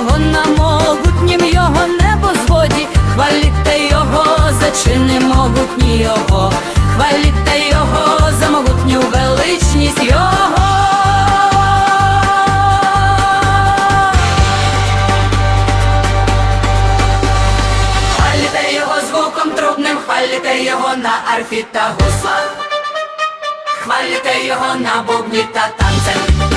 його на могутнім його небо зводі, хваліте його, за чини могутні його, хваліте його, за могутню величність його. Хваліте його звуком трубним, хваліте його на арфі та гуслах, хваліте його на бубні та танцем.